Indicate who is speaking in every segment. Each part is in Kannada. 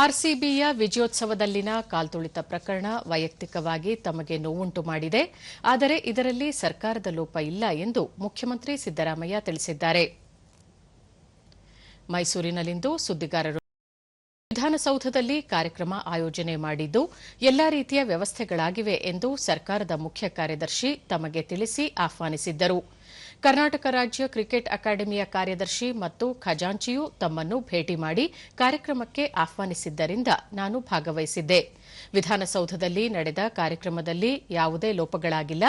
Speaker 1: ಆರ್ಸಿಬಿಯ ವಿಜಯೋತ್ಸವದಲ್ಲಿನ ಕಾಲ್ತುಳಿತ ಪ್ರಕರಣ ವೈಯಕ್ತಿಕವಾಗಿ ತಮಗೆ ನೋವುಂಟು ಮಾಡಿದೆ. ಆದರೆ ಇದರಲ್ಲಿ ಸರ್ಕಾರದ ಲೋಪ ಇಲ್ಲ ಎಂದು ಮುಖ್ಯಮಂತ್ರಿ ಸಿದ್ದರಾಮಯ್ಯ ತಿಳಿಸಿದ್ದಾರೆ. ಮೈಸೂರಿನಲ್ಲಿಂದು ಸುದ್ದಿಗಾರರು ವಿಧಾನಸೌಧದಲ್ಲಿ ಕಾರ್ಯಕ್ರಮ ಆಯೋಜನೆ ಮಾಡಿದ್ದು, ಎಲ್ಲಾ ರೀತಿಯ ವ್ಯವಸ್ಥೆಗಳಾಗಿವೆ ಎಂದು ಸರ್ಕಾರದ ಮುಖ್ಯ ಕಾರ್ಯದರ್ಶಿ ತಮಗೆ ತಿಳಿಸಿ ಆಹ್ವಾನಿಸಿದ್ದರು. ಕರ್ನಾಟಕ ರಾಜ್ಯ ಕ್ರಿಕೆಟ್ ಅಕಾಡೆಮಿಯ ಕಾರ್ಯದರ್ಶಿ ಮತ್ತು ಖಜಾಂಚಿಯು ತಮ್ಮನ್ನು ಭೇಟಿ ಮಾಡಿ ಕಾರ್ಯಕ್ರಮಕ್ಕೆ ಆಹ್ವಾನಿಸಿದ್ದರಿಂದ ನಾನು ಭಾಗವಹಿಸಿದ್ದೆ. ವಿಧಾನಸೌಧದಲ್ಲಿ ನಡೆದ ಕಾರ್ಯಕ್ರಮದಲ್ಲಿ ಯಾವುದೇ ಲೋಪಗಳಾಗಿಲ್ಲ.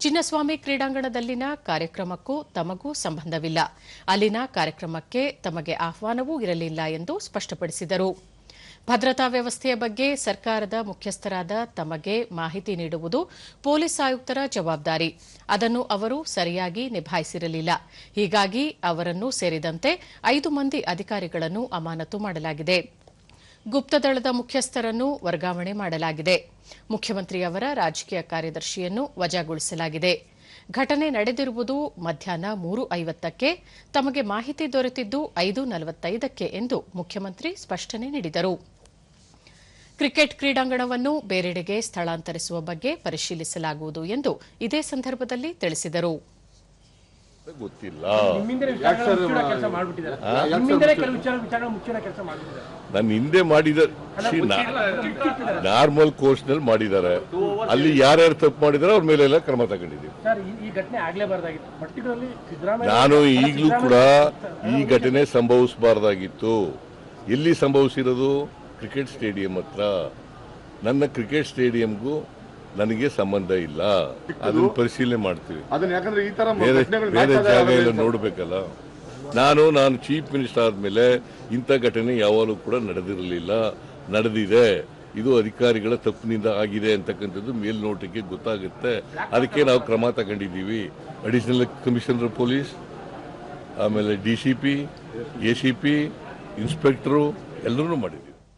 Speaker 1: ಚಿನ್ನಸ್ವಾಮಿ ಕ್ರೀಡಾಂಗಣದಲ್ಲಿನ ಕಾರ್ಯಕ್ರಮಕ್ಕೂ ತಮಗೂ ಸಂಬಂಧವಿಲ್ಲ. ಅಲ್ಲಿನ ಕಾರ್ಯಕ್ರಮಕ್ಕೆ ತಮಗೆ ಆಹ್ವಾನವೂ ಇರಲಿಲ್ಲ ಎಂದು ಸ್ಪಷ್ಟಪಡಿಸಿದರು. ಭದ್ರತಾ ವ್ಯವಸ್ಥೆಯ ಬಗ್ಗೆ ಸರ್ಕಾರದ ಮುಖ್ಯಸ್ಥರಾದ ತಮಗೆ ಮಾಹಿತಿ ನೀಡುವುದು ಪೊಲೀಸ್ ಆಯುಕ್ತರ ಜವಾಬ್ದಾರಿ. ಅದನ್ನು ಅವರು ಸರಿಯಾಗಿ ನಿಭಾಯಿಸಿರಲಿಲ್ಲ. ಹೀಗಾಗಿ ಅವರನ್ನು ಸೇರಿದಂತೆ ಐದು ಮಂದಿ ಅಧಿಕಾರಿಗಳನ್ನು ಅಮಾನತು ಮಾಡಲಾಗಿದೆ. ಗುಪ್ತದಳದ ಮುಖ್ಯಸ್ಥರನ್ನು ವರ್ಗಾವಣೆ ಮಾಡಲಾಗಿದೆ. ಮುಖ್ಯಮಂತ್ರಿಯವರ ರಾಜಕೀಯ ಕಾರ್ಯದರ್ಶಿಯನ್ನು ವಜಾಗೊಳಿಸಲಾಗಿದೆ. ಘಟನೆ ನಡೆದಿರುವುದು ಮಧ್ಯಾಹ್ನ ಮೂರು ಐವತ್ತಕ್ಕೆ. ತಮಗೆ ಮಾಹಿತಿ ದೊರೆತಿದ್ದು ಐದು ನಲವತ್ತೈದಕ್ಕೆ ಎಂದು ಮುಖ್ಯಮಂತ್ರಿ ಸ್ಪಷ್ಟನೆ ನೀಡಿದರು. ಕ್ರಿಕೆಟ್ ಕ್ರೀಡಾಂಗಣವನ್ನು ಬೇರೆಡೆಗೆ ಸ್ಥಳಾಂತರಿಸುವ ಬಗ್ಗೆ ಪರಿಶೀಲಿಸಲಾಗುವುದು ಎಂದು ಇದೇ ಸಂದರ್ಭದಲ್ಲಿ ತಿಳಿಸಿದರು.
Speaker 2: ಗೊತ್ತಿಲ್ಲ. ನನ್ನ ಹಿಂದೆ ಮಾಡಿದ ನಾರ್ಮಲ್ ಕೋರ್ಸ್ನಲ್ಲಿ ಮಾಡಿದ್ದಾರೆ ಅಲ್ಲಿ ಯಾರ್ಯಾರು ತಪ್ಪು ಮಾಡಿದಾರೆ ಅವ್ರ ಮೇಲೆ ಎಲ್ಲ ಕ್ರಮ ತಗೊಂಡಿದ್ದೀವಿ.
Speaker 3: ಸರ್ ಈ- ಈ ಘಟನೆ ಆಗ್ಲೇಬಾರ್ದಾಗಿತ್ತು. ಪರ್ಟಿಕ್ಯುಲರ್ಲಿ
Speaker 2: ನಾನು ಈಗಲೂ ಕೂಡ ಈ ಘಟನೆ ಸಂಭವಿಸಬಾರ್ದಾಗಿತ್ತು. ಎಲ್ಲಿ ಸಂಭವಿಸಿರೋದು? ಕ್ರಿಕೆಟ್ ಸ್ಟೇಡಿಯಂ ಹತ್ರ ನನ್ನ ಕ್ರಿಕೆಟ್ ಸ್ಟೇಡಿಯಂಗೂ ನನಗೆ ಸಂಬಂಧ ಇಲ್ಲ. ಅದನ್ನ ಪರಿಶೀಲನೆ ಮಾಡ್ತೀವಿ. ಬೇರೆ ಬೇರೆ ಜಾಗ ಎಲ್ಲ
Speaker 4: ನೋಡಬೇಕಲ್ಲ
Speaker 2: ನೋಡ್ಬೇಕಲ್ಲ. ನಾನು ನಾನು ಚೀಫ್ ಮಿನಿಸ್ಟರ್ ಆದ್ಮೇಲೆ ಇಂಥ ಘಟನೆ ಯಾವಾಗಲೂ ಕೂಡ ನಡೆದಿರಲಿಲ್ಲ. ನಡೆದಿದೆ. ಇದು ಅಧಿಕಾರಿಗಳ ತಪ್ಪಿನಿಂದ ಆಗಿದೆ ಅಂತಕ್ಕಂಥದ್ದು ಮೇಲ್ನೋಟಕ್ಕೆ ಗೊತ್ತಾಗುತ್ತೆ. ಅದಕ್ಕೆ ನಾವು ಕ್ರಮ ತಗೊಂಡಿದ್ದೀವಿ. ಅಡಿಷನಲ್ ಕಮಿಷನರ್ ಪೊಲೀಸ್ ಆಮೇಲೆ D C P A C P inspector ಎಲ್ಲರೂ ಮಾಡಿದ್ದೀವಿ.